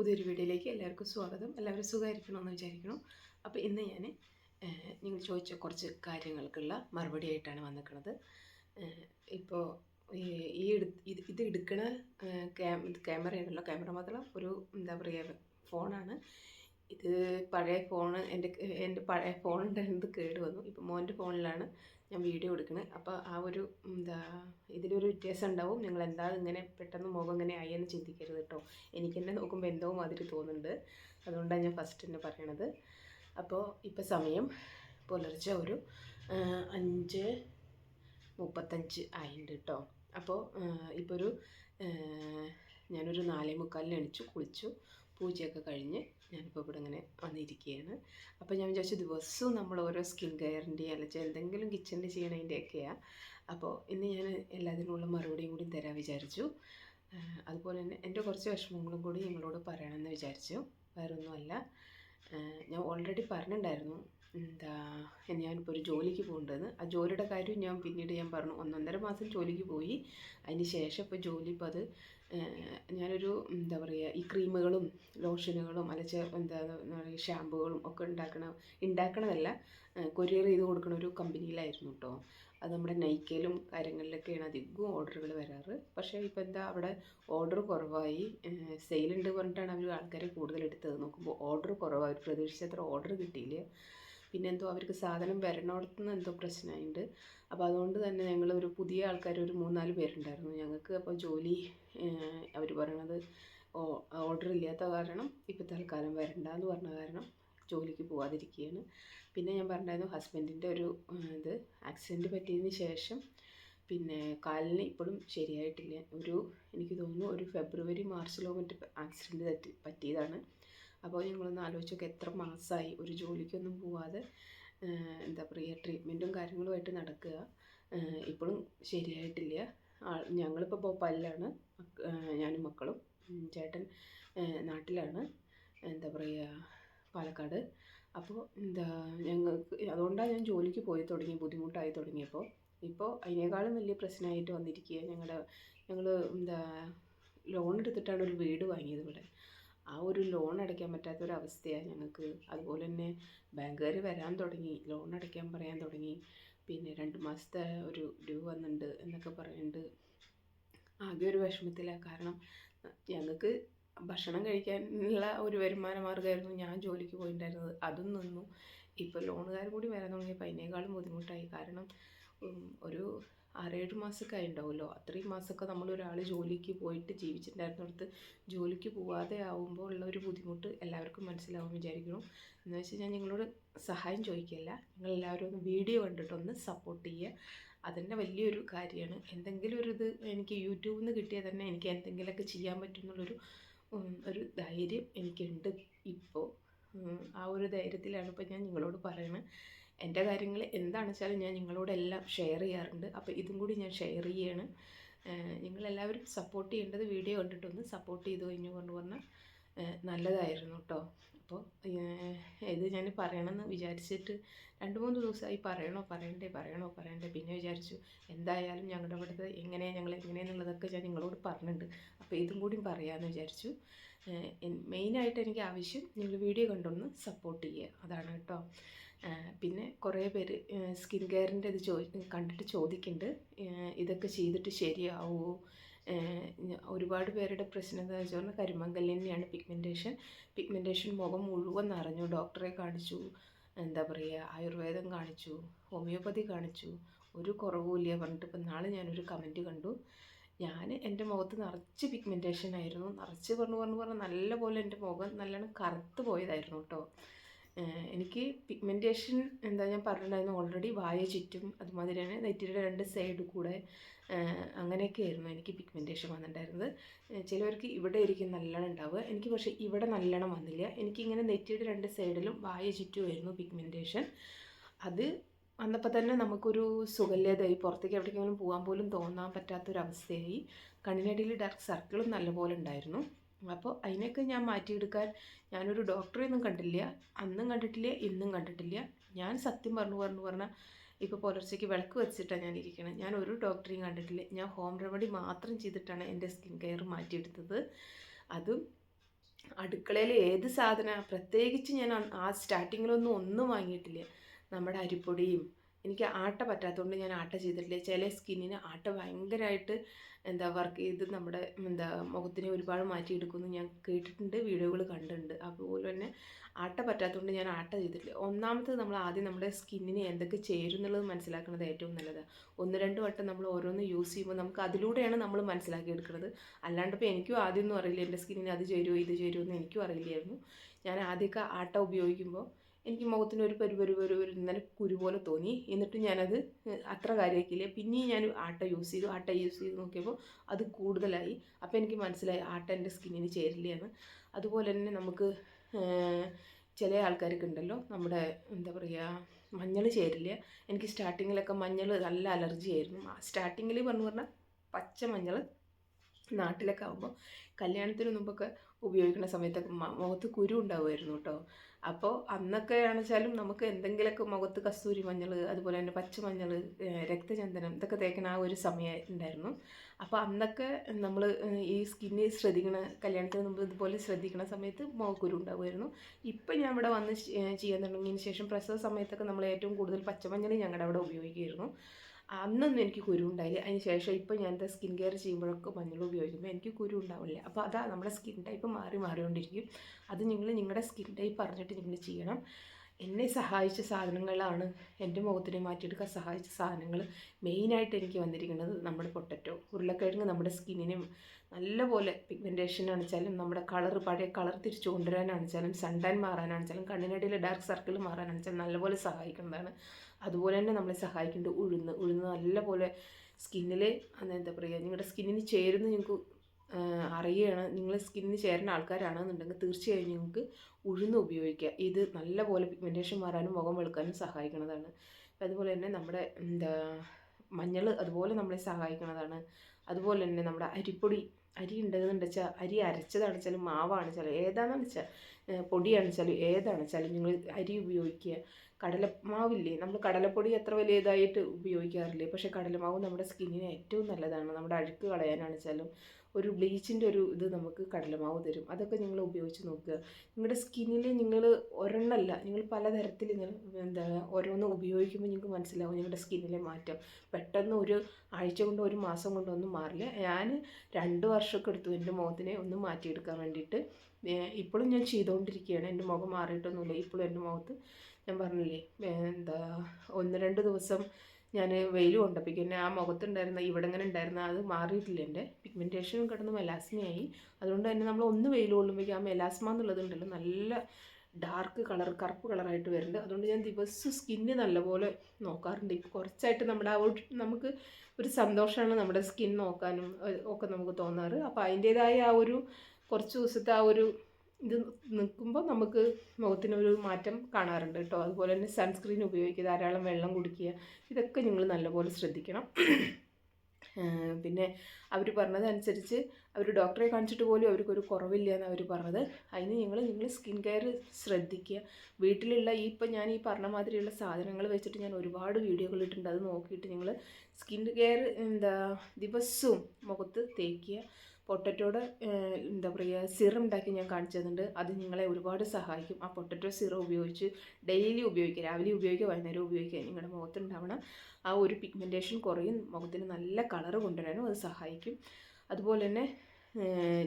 പുതിയൊരു വീഡിയോയിലേക്ക് എല്ലാവർക്കും സ്വാഗതം. എല്ലാവരും സുഖമായിരിക്കണമെന്ന് വിചാരിക്കുന്നു. അപ്പോൾ ഇന്ന് ഞാൻ നിങ്ങൾ ചോദിച്ച കുറച്ച് കാര്യങ്ങൾക്കുള്ള മറുപടി ആയിട്ടാണ് വന്നിരിക്കുന്നത്. ഇപ്പോൾ ഈ ഇത് ഇത് എടുക്കണ ക്യാമറയാണല്ലോ. ക്യാമറ മാത്രം ഒരു എന്താ പറയുക ഫോണാണ്. ഇത് പഴയ ഫോൺ എന്റെ എന്റെ പഴയ ഫോണിന്റെ ഇത് കേട് വന്നു. ഇപ്പോൾ മോന്റെ ഫോണിലാണ് ഞാൻ വീഡിയോ എടുക്കുന്നത് അപ്പോൾ ആ ഒരു എന്താ ഇതിലൊരു വ്യത്യാസം ഉണ്ടാവും. നിങ്ങൾ എന്താ ഇങ്ങനെ പെട്ടെന്ന് മുഖം ഇങ്ങനെ ആയി എന്ന് ചിന്തിക്കരുത് കേട്ടോ. എനിക്ക് തന്നെ നോക്കുമ്പോൾ എന്തോ മാതിരി തോന്നുന്നുണ്ട്. അതുകൊണ്ടാണ് ഞാൻ ഫസ്റ്റ് തന്നെ പറയണത്. അപ്പോൾ ഇപ്പോൾ സമയം പുലർച്ചെ ഒരു അഞ്ച് മുപ്പത്തഞ്ച് ആയിട്ടുണ്ട് കേട്ടോ. അപ്പോൾ ഇപ്പോൾ ഒരു ഞാനൊരു നാലേ മുക്കാലിന് എണിച്ചു കുളിച്ചു. പൂജയൊക്കെ കഴിഞ്ഞ് ഞാനിപ്പോൾ ഇവിടെ ഇങ്ങനെ വന്നിരിക്കുകയാണ് അപ്പോൾ ഞാൻ വിചാരിച്ചു ദിവസവും നമ്മൾ ഓരോ സ്കിൻ കെയറിന്റെ അല്ലെങ്കിൽ എന്തെങ്കിലും കിച്ചണിൽ ചെയ്യണതിന്റെയൊക്കെയാണ് അപ്പോൾ ഇന്ന് ഞാൻ എല്ലാത്തിനുള്ള മറുപടിയും കൂടി തരാൻ വിചാരിച്ചു. അതുപോലെ തന്നെ എന്റെ കുറച്ച് വിഷമങ്ങളും കൂടി നിങ്ങളോട് പറയണമെന്ന് വിചാരിച്ചു. വേറൊന്നുമല്ല. ഞാൻ ഓൾറെഡി പറഞ്ഞിട്ടുണ്ടായിരുന്നു. എന്താ ഞാനിപ്പോൾ ഒരു ജോലിക്ക് പോകേണ്ടത് ആ ജോലിയുടെ കാര്യം ഞാൻ പിന്നീട് ഞാൻ പറഞ്ഞു. ഒന്നൊന്നര മാസം ജോലിക്ക് പോയി. അതിന് ശേഷം ഇപ്പോൾ ജോലി ഇപ്പോൾ അത് ഞാനൊരു എന്താ പറയുക ഈ ക്രീമുകളും ലോഷനുകളും അല്ല എന്താ പറയുക ഷാമ്പുകളും ഒക്കെ ഉണ്ടാക്കണ ഉണ്ടാക്കണതല്ല കൊറിയർ ചെയ്ത് കൊടുക്കണ ഒരു കമ്പനിയിലായിരുന്നു കേട്ടോ അത് നമ്മുടെ നൈക്കയിലും കാര്യങ്ങളിലൊക്കെയാണ് അധികവും ഓർഡറുകൾ വരാറ്. പക്ഷേ ഇപ്പോൾ എന്താ അവിടെ ഓർഡർ കുറവായി. സെയിലുണ്ട് പറഞ്ഞിട്ടാണ് അവർ ആൾക്കാരെ കൂടുതൽ എടുത്തത്. നോക്കുമ്പോൾ ഓർഡർ കുറവായി പ്രതീക്ഷിച്ചത്ര ഓർഡർ കിട്ടിയില്ല. പിന്നെ എന്തോ അവർക്ക് സാധനം വരണോടത്തുനിന്ന് എന്തോ പ്രശ്നമായിട്ടുണ്ട് അപ്പോൾ അതുകൊണ്ട് തന്നെ ഞങ്ങൾ ഒരു പുതിയ ആൾക്കാർ ഒരു മൂന്നാൽ പേരുണ്ടായിരുന്നു. ഞങ്ങൾക്ക് അപ്പോൾ ജോലി അവർ പറയണത് ഓർഡർ ഇല്ലാത്ത കാരണം ഇപ്പോൾ തൽക്കാലം വരണ്ട എന്ന് പറഞ്ഞ കാരണം ജോലിക്ക് പോവാതിരിക്കുകയാണ് പിന്നെ ഞാൻ പറഞ്ഞായിരുന്നു ഹസ്ബൻഡിന്റെ ഒരു ഇത് ആക്സിഡന്റ് പറ്റിയതിന് ശേഷം പിന്നെ കാലിന് ഇപ്പോഴും ശരിയായിട്ടില്ല. ഒരു എനിക്ക് തോന്നുന്നു ഒരു ഫെബ്രുവരി മാർച്ചിലോ മറ്റ് ആക്സിഡന്റ് പറ്റി പറ്റിയതാണ്. അപ്പോൾ ഞങ്ങളൊന്ന് ആലോചിച്ച് നോക്കുക എത്ര മാസമായി ഒരു ജോലിക്കൊന്നും പോവാതെ എന്താ പറയുക ട്രീറ്റ്മെന്റും കാര്യങ്ങളുമായിട്ട് നടക്കുക. ഇപ്പോഴും ശരിയായിട്ടില്ല. ഞങ്ങളിപ്പോൾ ഭോപ്പാലിലാണ്. ഞാനും മക്കളും ചേട്ടൻ നാട്ടിലാണ്. എന്താ പറയുക പാലക്കാട്. അപ്പോൾ എന്താ ഞങ്ങൾക്ക് അതുകൊണ്ടാണ് ഞാൻ ജോലിക്ക് പോയി തുടങ്ങി ബുദ്ധിമുട്ടായി തുടങ്ങിയപ്പോൾ ഇപ്പോൾ അതിനേക്കാളും വലിയ പ്രശ്നമായിട്ട് വന്നിരിക്കുക ഞങ്ങളുടെ ഞങ്ങൾ എന്താ ലോൺ എടുത്തിട്ടാണ് ഒരു വീട് വാങ്ങിയത് ഇവിടെ. ആ ഒരു ലോൺ അടയ്ക്കാൻ പറ്റാത്ത ഒരു അവസ്ഥയാണ് ഞങ്ങൾക്ക് അതുപോലെ തന്നെ ബാങ്കുകാർ വരാൻ തുടങ്ങി ലോൺ അടയ്ക്കാൻ പറയാൻ തുടങ്ങി. പിന്നെ രണ്ട് മാസത്തെ ഒരു ഡ്യൂ വന്നിട്ടുണ്ട് എന്നൊക്കെ പറയുന്നുണ്ട് ആകെ ഒരു വിഷമത്തിലാണ് കാരണം ഞങ്ങൾക്ക് ഭക്ഷണം കഴിക്കാനുള്ള ഒരു വരുമാന മാർഗമായിരുന്നു ഞാൻ ജോലിക്ക് പോയിട്ടുണ്ടായിരുന്നത് അതും നിന്നു. ഇപ്പോൾ ലോണുകാർ കൂടി വരാൻ തുടങ്ങിയപ്പോൾ അതിനേക്കാളും ബുദ്ധിമുട്ടായി. കാരണം ഒരു ആറേഴ് മാസമൊക്കെ ആയിണ്ടാവുമല്ലോ അത്രയും മാസമൊക്കെ നമ്മൾ ഒരാൾ ജോലിക്ക് പോയിട്ട് ജീവിച്ചിട്ടുണ്ടായിരുന്നിടത്ത് ജോലിക്ക് പോവാതെ ആവുമ്പോൾ ഉള്ള ഒരു ബുദ്ധിമുട്ട് എല്ലാവർക്കും മനസ്സിലാവും വിചാരിക്കണം എന്ന് വെച്ചാൽ ഞാൻ നിങ്ങളോട് സഹായം ചോദിക്കില്ല നിങ്ങളെല്ലാവരും ഒന്ന് വീഡിയോ കണ്ടിട്ടൊന്ന് സപ്പോർട്ട് ചെയ്യുക. അതിന്റെ വലിയൊരു കാര്യമാണ്. എന്തെങ്കിലും ഒരു ഇത് എനിക്ക് യൂട്യൂബിൽ നിന്ന് കിട്ടിയാൽ തന്നെ എനിക്ക് എന്തെങ്കിലുമൊക്കെ ചെയ്യാൻ പറ്റും എന്നുള്ളൊരു ഒരു ധൈര്യം എനിക്കുണ്ട്. ഇപ്പോൾ ആ ഒരു ധൈര്യത്തിലാണ് ഇപ്പോൾ ഞാൻ നിങ്ങളോട് പറയുന്നത് എന്റെ കാര്യങ്ങൾ എന്താണെന്ന് വെച്ചാൽ ഞാൻ നിങ്ങളോടെല്ലാം ഷെയർ ചെയ്യാറുണ്ട്. അപ്പോൾ ഇതും കൂടി ഞാൻ ഷെയർ ചെയ്യാണ്. നിങ്ങളെല്ലാവരും സപ്പോർട്ട് ചെയ്യേണ്ടത് വീഡിയോ കണ്ടിട്ടൊന്ന് സപ്പോർട്ട് ചെയ്തു കഴിഞ്ഞു കൊണ്ട് പറഞ്ഞാൽ നല്ലതായിരുന്നു കേട്ടോ. അപ്പോൾ ഇത് ഞാൻ പറയണമെന്ന് വിചാരിച്ചിട്ട് രണ്ട് മൂന്ന് ദിവസമായി പറയണോ പറയണ്ടേ പറയണോ പറയണ്ടേ. പിന്നെ വിചാരിച്ചു എന്തായാലും ഞങ്ങളുടെ ഇവിടുത്തെ എങ്ങനെയാണ് ഞങ്ങൾ എങ്ങനെയാണെന്നുള്ളതൊക്കെ ഞാൻ നിങ്ങളോട് പറഞ്ഞിട്ടുണ്ട്. അപ്പോൾ ഇതും കൂടി പറയാമെന്ന് വിചാരിച്ചു. മെയിനായിട്ട് എനിക്ക് ആവശ്യം നിങ്ങൾ വീഡിയോ കണ്ടൊന്ന് സപ്പോർട്ട് ചെയ്യുക അതാണ് കേട്ടോ. പിന്നെ കുറേ പേര് സ്കിൻ കെയറിന്റെ ഇത് ചോ കണ്ടിട്ട് ചോദിക്കുന്നുണ്ട് ഇതൊക്കെ ചെയ്തിട്ട് ശരിയാവുമോ ഒരുപാട് പേരുടെ പ്രശ്നം എന്താ വെച്ചാൽ കരിമങ്കല്ല് തന്നെയാണ് പിഗ്മെന്റേഷൻ പിഗ്മെന്റേഷൻ മുഖം മുഴുവൻ നിറഞ്ഞു. ഡോക്ടറെ കാണിച്ചു. എന്താ പറയുക ആയുർവേദം കാണിച്ചു. ഹോമിയോപ്പതി കാണിച്ചു. ഒരു കുറവുമില്ല പറഞ്ഞിട്ട് ഇപ്പം നാളെ ഞാനൊരു കമന്റ് കണ്ടു. ഞാൻ എന്റെ മുഖത്ത് നിറച്ച് പിഗ്മെന്റേഷൻ ആയിരുന്നു. നിറച്ച് പറഞ്ഞു പറഞ്ഞു പറഞ്ഞ് നല്ല പോലെ എന്റെ മുഖം നല്ലോണം കറുത്ത് പോയതായിരുന്നു കേട്ടോ. എനിക്ക് പിഗ്മെന്റേഷൻ എന്താ ഞാൻ പറഞ്ഞിട്ടുണ്ടായിരുന്നു ഓൾറെഡി വായ ചുറ്റും അതുമാതിരിയാണ്. നെറ്റിയുടെ രണ്ട് സൈഡ് കൂടെ അങ്ങനെയൊക്കെ ആയിരുന്നു എനിക്ക് പിഗ്മെന്റേഷൻ വന്നിട്ടുണ്ടായിരുന്നത്. ചിലവർക്ക് ഇവിടെ ഇരിക്കും നല്ലോണം ഉണ്ടാവുക. എനിക്ക് പക്ഷേ ഇവിടെ നല്ലോണം വന്നില്ല. എനിക്കിങ്ങനെ നെറ്റിയുടെ രണ്ട് സൈഡിലും വായ ചുറ്റുമായിരുന്നു പിഗ്മെന്റേഷൻ അത് വന്നപ്പോൾ തന്നെ നമുക്കൊരു സുഖല്യതയായി പുറത്തേക്ക് എവിടേക്കെങ്കിലും പോകാൻ പോലും തോന്നാൻ പറ്റാത്തൊരവസ്ഥയായി. കണ്ണിനടിയിൽ ഡാർക്ക് സർക്കിളും നല്ലപോലെ ഉണ്ടായിരുന്നു. അപ്പോൾ അതിനൊക്കെ ഞാൻ മാറ്റിയെടുക്കാൻ ഞാനൊരു ഡോക്ടറെ ഒന്നും കണ്ടില്ല. അന്നും കണ്ടിട്ടില്ല ഇന്നും കണ്ടിട്ടില്ല. ഞാൻ സത്യം പറഞ്ഞു പറഞ്ഞു പറഞ്ഞാൽ ഇപ്പോൾ പുലർച്ചയ്ക്ക് വിളക്ക് വെച്ചിട്ടാണ് ഞാൻ ഇരിക്കുന്നത് ഞാൻ ഒരു ഡോക്ടറെയും കണ്ടിട്ടില്ല. ഞാൻ ഹോം റെമഡി മാത്രം ചെയ്തിട്ടാണ് എന്റെ സ്കിൻ കെയർ മാറ്റിയെടുത്തത്. അതും അടുക്കളയിൽ ഏത് സാധന പ്രത്യേകിച്ച് ഞാൻ ആ സ്റ്റാർട്ടിങ്ങിലൊന്നും ഒന്നും വാങ്ങിയിട്ടില്ല. നമ്മുടെ അരിപ്പൊടിയും എനിക്ക് ആട്ട പറ്റാത്തതുകൊണ്ട് ഞാൻ ആട്ട ചെയ്തിട്ടില്ല. ചില സ്കിന്നിന് ആട്ട ഭയങ്കരമായിട്ട് എന്താ വർക്ക് ചെയ്ത് നമ്മുടെ എന്താ മുഖത്തിനെ ഒരുപാട് മാറ്റിയെടുക്കുമെന്ന് ഞാൻ കേട്ടിട്ടുണ്ട് വീഡിയോകൾ കണ്ടിട്ടുണ്ട്. അതുപോലെ തന്നെ ആട്ട പറ്റാത്തതുകൊണ്ട് ഞാൻ ആട്ട ചെയ്തിട്ടില്ല. ഒന്നാമത്തത് നമ്മൾ ആദ്യം നമ്മുടെ സ്കിന്നിന് എന്തൊക്കെ ചേരും എന്നുള്ളത് മനസ്സിലാക്കുന്നത് ഏറ്റവും നല്ലതാണ് ഒന്ന് രണ്ട് വട്ടം നമ്മൾ ഓരോന്ന് യൂസ് ചെയ്യുമ്പോൾ നമുക്ക് അതിലൂടെയാണ് നമ്മൾ മനസ്സിലാക്കി എടുക്കുന്നത് അല്ലാണ്ട് ഇപ്പോൾ എനിക്കും ആദ്യമൊന്നും അറിയില്ല. എന്റെ സ്കിന്നിന് അത് ചേരുമോ ഇത് ചേരുമോ എന്ന് എനിക്കും അറിയില്ലായിരുന്നു. ഞാൻ ആദ്യമൊക്കെ ആട്ട ഉപയോഗിക്കുമ്പോൾ എനിക്ക് മുഖത്തിന് ഒരു പരു പരു ഒരു ഇന്നലെ കുരു പോലെ തോന്നി. എന്നിട്ട് ഞാനത് അത്ര കാര്യമാക്കിയില്ല. പിന്നെയും ഞാൻ ആട്ട യൂസ് ചെയ്തു. ആട്ട യൂസ് ചെയ്ത് നോക്കിയപ്പോൾ അത് കൂടുതലായി. അപ്പോൾ എനിക്ക് മനസ്സിലായി ആട്ട എന്റെ സ്കിന്നിന് ചേരില്ലയെന്ന്. അതുപോലെ തന്നെ നമുക്ക് ചില ആൾക്കാർക്ക് ഉണ്ടല്ലോ. നമ്മുടെ എന്താ പറയുക മഞ്ഞൾ ചേരില്ല. എനിക്ക് സ്റ്റാർട്ടിങ്ങിലൊക്കെ മഞ്ഞൾ നല്ല അലർജി ആയിരുന്നു. സ്റ്റാർട്ടിങ്ങിൽ പറഞ്ഞു പറഞ്ഞാൽ പച്ച മഞ്ഞൾ നാട്ടിലൊക്കെ ആകുമ്പോൾ കല്യാണത്തിന് മുമ്പൊക്കെ ഉപയോഗിക്കുന്ന സമയത്തൊക്കെ മുഖത്ത് കുരു ഉണ്ടാവുമായിരുന്നു കേട്ടോ. അപ്പോൾ അന്നൊക്കെ ആണെച്ചാലും നമുക്ക് എന്തെങ്കിലുമൊക്കെ മുഖത്ത് കസ്തൂരി മഞ്ഞൾ അതുപോലെ തന്നെ പച്ചമഞ്ഞൾ രക്തചന്ദനം ഇതൊക്കെ തേക്കണ ആ ഒരു സമയം ഉണ്ടായിരുന്നു. അപ്പോൾ അന്നൊക്കെ നമ്മൾ ഈ സ്കിന്ന് ശ്രദ്ധിക്കണ കല്യാണത്തിന് മുമ്പ് ഇതുപോലെ ശ്രദ്ധിക്കണ സമയത്ത് മുഖക്കുരു ഉണ്ടാവുമായിരുന്നു. ഇപ്പം ഞാൻ ഇവിടെ വന്ന് ചെയ്യാൻ തുടങ്ങിയതിന് ശേഷം പ്രസവ സമയത്തൊക്കെ നമ്മൾ ഏറ്റവും കൂടുതൽ പച്ചമഞ്ഞൾ ഞങ്ങളുടെ അവിടെ ഉപയോഗിക്കുമായിരുന്നു. അന്നൊന്നും എനിക്ക് കുരു ഉണ്ടായില്ല. അതിന് ശേഷം ഇപ്പം ഞാൻ എന്താ സ്കിൻ കെയർ ചെയ്യുമ്പോഴൊക്കെ മഞ്ഞൾ ഉപയോഗിക്കുമ്പോൾ എനിക്ക് കുരു ഉണ്ടാവില്ല. അപ്പോൾ അതാ നമ്മുടെ സ്കിൻ ടൈപ്പ് മാറി മാറിക്കൊണ്ടിരിക്കും. അത് നിങ്ങൾ നിങ്ങളുടെ സ്കിൻ ടൈപ്പ് പറഞ്ഞിട്ട് നിങ്ങൾ ചെയ്യണം. എന്നെ സഹായിച്ച സാധനങ്ങളാണ് എന്റെ മുഖത്തിനെ മാറ്റിയെടുക്കാൻ സഹായിച്ച സാധനങ്ങൾ മെയിനായിട്ട് എനിക്ക് വന്നിരിക്കുന്നത് നമ്മുടെ പൊട്ടറ്റോ ഉരുളക്കിഴങ്ങ് നമ്മുടെ സ്കിന്നിനെ നല്ലപോലെ പിഗ്മെന്റേഷൻ ആണെച്ചാലും നമ്മുടെ കളർ പഴയ കളർ തിരിച്ചു കൊണ്ടുവരാനാണെച്ചാലും സൺടാൻ മാറാനാണെച്ചാലും കണ്ണിനടിയിലെ ഡാർക്ക് സർക്കിൾ മാറാനാണെച്ചാലും നല്ലപോലെ സഹായിക്കുന്നതാണ്. അതുപോലെ തന്നെ നമ്മളെ സഹായിക്കുന്നുണ്ട് ഉഴുന്ന്. ഉഴുന്ന് നല്ലപോലെ സ്കിന്നിൽ എന്താ പറയുക നിങ്ങളുടെ സ്കിന്നിന് ചേരുന്ന നിങ്ങൾക്ക് അറിയുകയാണ്. നിങ്ങൾ സ്കിന്നിന് ചേരുന്ന ആൾക്കാരാണെന്നുണ്ടെങ്കിൽ തീർച്ചയായും നിങ്ങൾക്ക് ഉഴുന്ന് ഉപയോഗിക്കുക ഇത് നല്ലപോലെ പിഗ്മെന്റേഷൻ മാറാനും മുഖം വെളുക്കാനും സഹായിക്കുന്നതാണ്. അതുപോലെ തന്നെ നമ്മുടെ എന്താ മഞ്ഞൾ അതുപോലെ നമ്മളെ സഹായിക്കുന്നതാണ്. അതുപോലെ തന്നെ നമ്മുടെ അരിപ്പൊടി അരി ഉണ്ടെന്ന് വെച്ചാൽ അരി അരച്ചതാണെച്ചാലും മാവാണെച്ചാലും ഏതാണെന്ന് വെച്ചാൽ പൊടിയാണെച്ചാലും ഏതാണെച്ചാലും നിങ്ങൾ അരി ഉപയോഗിക്കുക. കടലമാവില്ലേ നമ്മൾ കടലപ്പൊടി എത്ര വലിയ ഇതായിട്ട് ഉപയോഗിക്കാറില്ലേ പക്ഷേ കടലമാവ് നമ്മുടെ സ്കിന്നിന് ഏറ്റവും നല്ലതാണ്. നമ്മുടെ അഴുക്ക് കളയാനാണെച്ചാലും ഒരു ബ്ലീച്ചിന്റെ ഒരു ഇത് നമുക്ക് കടലമാവ് തരും. അതൊക്കെ നിങ്ങൾ ഉപയോഗിച്ച് നോക്കുക. നിങ്ങളുടെ സ്കിന്നിൽ നിങ്ങൾ ഒരെണ്ണമല്ല നിങ്ങൾ പലതരത്തിൽ എന്താ ഓരോന്ന് ഉപയോഗിക്കുമ്പോൾ നിങ്ങൾക്ക് മനസ്സിലാവും നിങ്ങളുടെ സ്കിന്നിലെ മാറ്റം. പെട്ടെന്ന് ഒരു ആഴ്ച കൊണ്ടോ ഒരു മാസം കൊണ്ടോ ഒന്നും മാറില്ല. ഞാൻ രണ്ട് വർഷമൊക്കെ എടുത്തു എന്റെ മുഖത്തിനെ ഒന്ന് മാറ്റിയെടുക്കാൻ വേണ്ടിയിട്ട്. ഇപ്പോഴും ഞാൻ ചെയ്തുകൊണ്ടിരിക്കുകയാണ് എന്റെ മുഖം മാറിയിട്ടൊന്നുമില്ല. ഇപ്പോഴും എന്റെ മുഖത്ത് ഞാൻ പറഞ്ഞില്ലേ എന്താ ഒന്ന് രണ്ട് ദിവസം ഞാൻ വെയിൽ കൊണ്ടപ്പോൾ പിന്നെ ആ മുഖത്തുണ്ടായിരുന്ന ഇവിടെ ഇങ്ങനെ ഉണ്ടായിരുന്ന അത് മാറിയിട്ടില്ല എന്റെ. പിഗ്മെന്റേഷനും കിടന്ന് മെലാസ്മയായി. അതുകൊണ്ട് തന്നെ നമ്മൾ ഒന്ന് വെയിൽ കൊള്ളുമ്പോഴേക്കും ആ മെലാസ്മ എന്നുള്ളതുണ്ടല്ലോ നല്ല ഡാർക്ക് കളർ കറുപ്പ് കളറായിട്ട് വരുന്നുണ്ട്. അതുകൊണ്ട് ഞാൻ ദിവസം സ്കിന്ന് നല്ലപോലെ നോക്കാറുണ്ട്. ഇപ്പോൾ കുറച്ചായിട്ട് നമ്മുടെ ആ ഒരു നമുക്ക് ഒരു സന്തോഷമാണ് നമ്മുടെ സ്കിൻ നോക്കാനും ഒക്കെ നമുക്ക് തോന്നാറ്. അപ്പോൾ അതിന്റേതായ ആ ഒരു കുറച്ച് ദിവസത്തെ ആ ഒരു ഇത് നിൽക്കുമ്പോൾ നമുക്ക് മുഖത്തിനൊരു മാറ്റം കാണാറുണ്ട് കേട്ടോ. അതുപോലെ തന്നെ സൺസ്ക്രീൻ ഉപയോഗിക്കുക ധാരാളം വെള്ളം കുടിക്കുക ഇതൊക്കെ നിങ്ങൾ നല്ലപോലെ ശ്രദ്ധിക്കണം. പിന്നെ അവർ പറഞ്ഞതനുസരിച്ച് അവർ ഡോക്ടറെ കാണിച്ചിട്ട് പോലും അവർക്കൊരു കുറവില്ല എന്ന് അവർ പറഞ്ഞത്. അതിന് നിങ്ങൾ നിങ്ങൾ സ്കിൻ കെയർ ശ്രദ്ധിക്കുക. വീട്ടിലുള്ള ഈ ഇപ്പം ഞാൻ ഈ പറഞ്ഞ മാതിരിയുള്ള സാധനങ്ങൾ വെച്ചിട്ട് ഞാൻ ഒരുപാട് വീഡിയോകൾ ഇട്ടിട്ടുണ്ട്. അത് നോക്കിയിട്ട് നിങ്ങൾ സ്കിൻ കെയർ എന്താ ദിവസവും മുഖത്ത് തേക്കുക. പൊട്ടറ്റോടെ എന്താ പറയുക സിറം ഉണ്ടാക്കി ഞാൻ കാണിച്ചു തന്നിട്ടുണ്ട് അത് നിങ്ങളെ ഒരുപാട് സഹായിക്കും. ആ പൊട്ടറ്റോ സിറം ഉപയോഗിച്ച് ഡെയിലി ഉപയോഗിക്കുക. രാവിലെ ഉപയോഗിക്കുക വൈകുന്നേരം ഉപയോഗിക്കുക. നിങ്ങളുടെ മുഖത്തുണ്ടാവണ. ആ ഒരു പിഗ്മെന്റേഷൻ കുറയും. മുഖത്തിന് നല്ല കളറ് കൊണ്ടുവരാനും അത് സഹായിക്കും. അതുപോലെ തന്നെ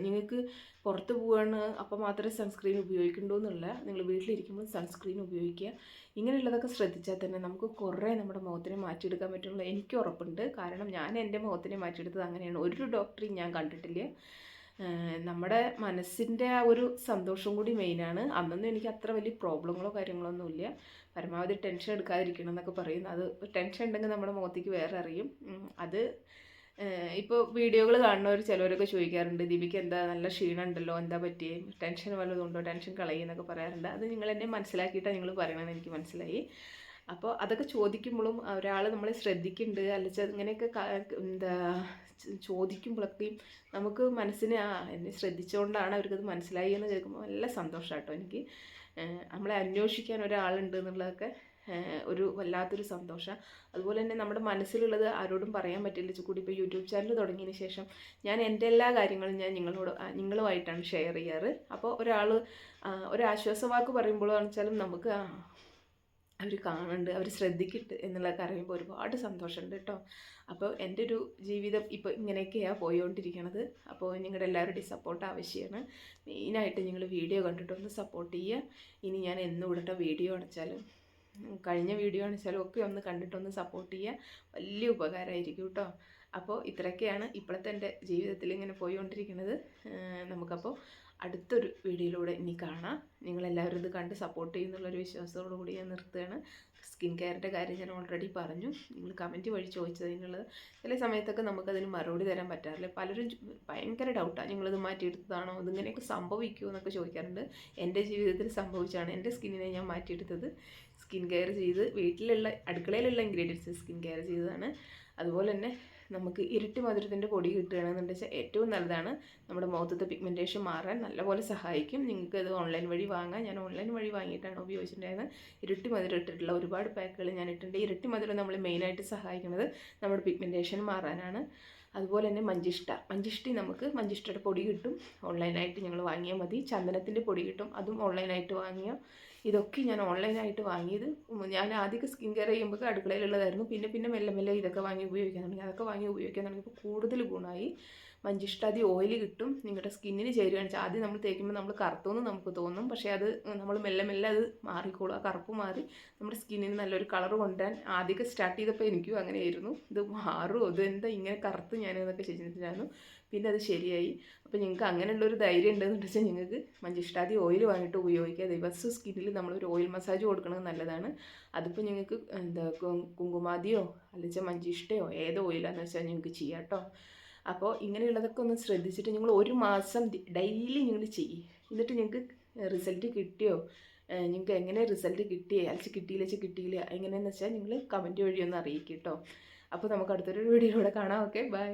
നിങ്ങൾക്ക് പുറത്ത് പോവാണ് അപ്പോൾ മാത്രമേ സൺസ്ക്രീൻ ഉപയോഗിക്കണ്ടൂ എന്നുള്ള നിങ്ങൾ വീട്ടിലിരിക്കുമ്പോൾ സൺസ്ക്രീൻ ഉപയോഗിക്കുക. ഇങ്ങനെയുള്ളതൊക്കെ ശ്രദ്ധിച്ചാൽ തന്നെ നമുക്ക് കുറേ നമ്മുടെ മുഖത്തിനെ മാറ്റിയെടുക്കാൻ പറ്റുള്ള. എനിക്ക് ഉറപ്പുണ്ട്. കാരണം ഞാൻ എന്റെ മുഖത്തിനെ മാറ്റിയെടുത്തത് അങ്ങനെയാണ്. ഒരു ഡോക്ടറെയും ഞാൻ കണ്ടിട്ടില്ല. നമ്മുടെ മനസ്സിന്റെ ആ ഒരു സന്തോഷം കൂടി മെയിനാണ് അന്നൊന്നും എനിക്ക് അത്ര വലിയ പ്രോബ്ലങ്ങളോ കാര്യങ്ങളോ ഒന്നുമില്ല പരമാവധി ടെൻഷൻ എടുക്കാതിരിക്കണം എന്നൊക്കെ പറയും അത് ടെൻഷൻ ഉണ്ടെങ്കിൽ നമ്മുടെ മുഖത്തേക്ക് വേറെ അറിയും അത് ഇപ്പോൾ വീഡിയോകൾ കാണുന്നവർ ചിലവരൊക്കെ ചോദിക്കാറുണ്ട് ദീപിക്ക് എന്താ നല്ല ക്ഷീണം ഉണ്ടല്ലോ എന്താ പറ്റിയേ? ടെൻഷൻ വല്ലതുണ്ടോ ടെൻഷൻ കളയുന്നൊക്കെ പറയാറുണ്ട്. അത് നിങ്ങൾ എന്നെ മനസ്സിലാക്കിയിട്ടാണ് നിങ്ങൾ പറയണമെന്ന് എനിക്ക് മനസ്സിലായി. അപ്പോൾ അതൊക്കെ ചോദിക്കുമ്പോഴും ഒരാൾ നമ്മളെ ശ്രദ്ധിക്കുന്നുണ്ട് അല്ലെങ്കിൽ ഇങ്ങനെയൊക്കെ എന്താ ചോദിക്കുമ്പോഴൊക്കെയും നമുക്ക് മനസ്സിന് ആ എന്നെ ശ്രദ്ധിച്ചുകൊണ്ടാണ് അവർക്കത് മനസ്സിലായി എന്ന് കേൾക്കുമ്പോൾ നല്ല സന്തോഷമാട്ടോ എനിക്ക്. നമ്മളെ അന്വേഷിക്കാൻ ഒരാളുണ്ട് എന്നുള്ളതൊക്കെ ഒരു വല്ലാത്തൊരു സന്തോഷം. അതുപോലെ തന്നെ നമ്മുടെ മനസ്സിലുള്ളത് ആരോടും പറയാൻ പറ്റില്ല. കൂടി ഇപ്പോൾ യൂട്യൂബ് ചാനൽ തുടങ്ങിയതിന് ശേഷം ഞാൻ എന്റെ എല്ലാ കാര്യങ്ങളും ഞാൻ നിങ്ങളോട് നിങ്ങളുമായിട്ടാണ് ഷെയർ ചെയ്യാറ്. അപ്പോൾ ഒരാൾ ഒരു ആശ്വാസവാക്ക് പറയുമ്പോഴാണെന്ന് വെച്ചാലും നമുക്ക് അവർ കാണുന്നുണ്ട് അവർ ശ്രദ്ധിക്കുന്നുണ്ട് എന്നുള്ളതൊക്കെ അറിയുമ്പോൾ ഒരുപാട് സന്തോഷമുണ്ട് കേട്ടോ. അപ്പോൾ എന്റെ ഒരു ജീവിതം ഇപ്പോൾ ഇങ്ങനെയൊക്കെയാണ് പോയിക്കൊണ്ടിരിക്കണത്. അപ്പോൾ നിങ്ങളുടെ എല്ലാവരുടെയും സപ്പോർട്ട് ആവശ്യമാണ്. മെയിനായിട്ട് നിങ്ങൾ വീഡിയോ കണ്ടിട്ടൊന്ന് സപ്പോർട്ട് ചെയ്യുക. ഇനി ഞാൻ എന്നും വിടട്ടെ വീഡിയോ അടച്ചാലും കഴിഞ്ഞ വീഡിയോ അണിച്ചാലും ഒക്കെ ഒന്ന് കണ്ടിട്ടൊന്ന് സപ്പോർട്ട് ചെയ്യുക വലിയ ഉപകാരമായിരിക്കും കേട്ടോ അപ്പോൾ ഇത്രയൊക്കെയാണ് ഇപ്പോഴത്തെ എന്റെ ജീവിതത്തിൽ ഇങ്ങനെ പോയിക്കൊണ്ടിരിക്കുന്നത്. നമുക്കപ്പോൾ അടുത്തൊരു വീഡിയോയിലൂടെ ഇനി കാണാം. നിങ്ങളെല്ലാവരും ഇത് കണ്ട് സപ്പോർട്ട് ചെയ്യുന്നുള്ളൊരു വിശ്വാസത്തോടു കൂടി ഞാൻ നിർത്തുകയാണ്. സ്കിൻ കെയറിന്റെ കാര്യം ഞാൻ ഓൾറെഡി പറഞ്ഞു. നിങ്ങൾ കമന്റ് വഴി ചോദിച്ചതിനുള്ളത്. ചില സമയത്തൊക്കെ നമുക്കതിന് മറുപടി തരാൻ പറ്റാറില്ല. പലരും ഭയങ്കര ഡൗട്ടാണ് ഞങ്ങളിത് മാറ്റിയെടുത്തതാണോ? ഇതിങ്ങനെയൊക്കെ സംഭവിക്കുമോ എന്നൊക്കെ ചോദിക്കാറുണ്ട്. എന്റെ ജീവിതത്തിൽ സംഭവിച്ചാണ് എന്റെ സ്കിന്നിനെ ഞാൻ മാറ്റിയെടുത്തത് സ്കിൻ കെയർ ചെയ്ത് വീട്ടിലുള്ള അടുക്കളയിലുള്ള ഇൻഗ്രീഡിയൻസ് സ്കിൻ കെയർ ചെയ്തതാണ്. അതുപോലെ തന്നെ നമുക്ക് ഇരട്ടി മധുരത്തിന്റെ പൊടി കിട്ടുകയാണെന്നുണ്ടെങ്കിൽ ഏറ്റവും നല്ലതാണ്. നമ്മുടെ മുഖത്തത്തെ പിഗ്മെന്റേഷൻ മാറാൻ നല്ലപോലെ സഹായിക്കും. നിങ്ങൾക്ക് ഇത് ഓൺലൈൻ വഴി വാങ്ങാം. ഞാൻ ഓൺലൈൻ വഴി വാങ്ങിയിട്ടാണ് ഉപയോഗിച്ചിട്ടുണ്ടായിരുന്നത്. ഇരട്ടി മധുരം ഇട്ടിട്ടുള്ള ഒരുപാട് പാക്കുകൾ ഞാൻ ഇട്ടിട്ടുണ്ട്. ഇരട്ടി മധുരം നമ്മൾ മെയിനായിട്ട് സഹായിക്കുന്നത് നമ്മുടെ പിഗ്മെന്റേഷൻ മാറാനാണ്. അതുപോലെ തന്നെ മഞ്ചിഷ്ട. മഞ്ചിഷ്ടി നമുക്ക് മഞ്ചിഷ്ടയുടെ പൊടി കിട്ടും. ഓൺലൈനായിട്ട് ഞങ്ങൾ വാങ്ങിയാൽ മതി. ചന്ദനത്തിന്റെ പൊടി കിട്ടും. അതും ഓൺലൈനായിട്ട് വാങ്ങിയാൽ ഇതൊക്കെ ഞാൻ ഓൺലൈനായിട്ട് വാങ്ങിയത്. ഞാൻ ആദ്യമൊക്കെ സ്കിൻ കെയർ ചെയ്യുമ്പോൾ അടുക്കളയിലുള്ളതായിരുന്നു. പിന്നെ പിന്നെ മെല്ലെ മെല്ലെ ഇതൊക്കെ വാങ്ങി ഉപയോഗിക്കാൻ തുടങ്ങി. അതൊക്കെ വാങ്ങി ഉപയോഗിക്കാൻ തുടങ്ങിയപ്പോൾ കൂടുതൽ ഗുണമായി. മഞ്ചിഷ്ടാതി ഓയിൽ കിട്ടും നിങ്ങളുടെ സ്കിന്നിന് ചേരുകയാണ് വെച്ചാൽ ആദ്യം നമ്മൾ തേക്കുമ്പോൾ നമ്മൾ കറുത്തെന്ന് നമുക്ക് തോന്നും. പക്ഷേ അത് നമ്മൾ മെല്ലെ മെല്ലെ അത് മാറിക്കോളും. ആ കറുപ്പ് മാറി നമ്മുടെ സ്കിന്നിന് നല്ലൊരു കളർ കൊണ്ടുവരാൻ ആദ്യമൊക്കെ സ്റ്റാർട്ട് ചെയ്തപ്പോൾ എനിക്കും അങ്ങനെയായിരുന്നു. ഇത് മാറുമോ ഇത് എന്താ ഇങ്ങനെ കറുത്ത് എന്നൊക്കെ ചെയ്തിട്ടുണ്ടായിരുന്നു പിന്നെ അത് ശരിയായി. അപ്പോൾ നിങ്ങൾക്ക് അങ്ങനെയുള്ളൊരു ധൈര്യം ഉണ്ടെന്ന് വെച്ചാൽ നിങ്ങൾക്ക് മഞ്ചിഷ്ടാതി ഓയിൽ വാങ്ങിയിട്ട് ഉപയോഗിക്കുക ദിവസം സ്കിന്നിൽ നമ്മളൊരു ഓയിൽ മസാജ് കൊടുക്കുന്നത് നല്ലതാണ്. അതിപ്പോൾ നിങ്ങൾക്ക് എന്താ കുങ്കുമാതിയോ അല്ലെങ്കിൽ മഞ്ചിഷ്ടയോ ഏത് ഓയിലാണെന്ന് വെച്ചാൽ നിങ്ങൾക്ക് ചെയ്യാം കേട്ടോ അപ്പോൾ ഇങ്ങനെയുള്ളതൊക്കെ ഒന്ന് ശ്രദ്ധിച്ചിട്ട് നിങ്ങൾ ഒരു മാസം ഡെയിലി നിങ്ങൾ ചെയ്യും. എന്നിട്ട് നിങ്ങൾക്ക് റിസൾട്ട് കിട്ടിയോ? നിങ്ങൾക്ക് എങ്ങനെ റിസൾട്ട് കിട്ടിയേ? അല്ലെങ്കിൽ കിട്ടിയില്ല വെച്ചാൽ കിട്ടിയില്ല? എങ്ങനെയെന്ന് വെച്ചാൽ നിങ്ങൾ കമന്റ് വഴി ഒന്ന് അറിയിക്കും കേട്ടോ അപ്പോൾ നമുക്ക് അടുത്തൊരു വീഡിയോയിലൂടെ കാണാം. Okay bye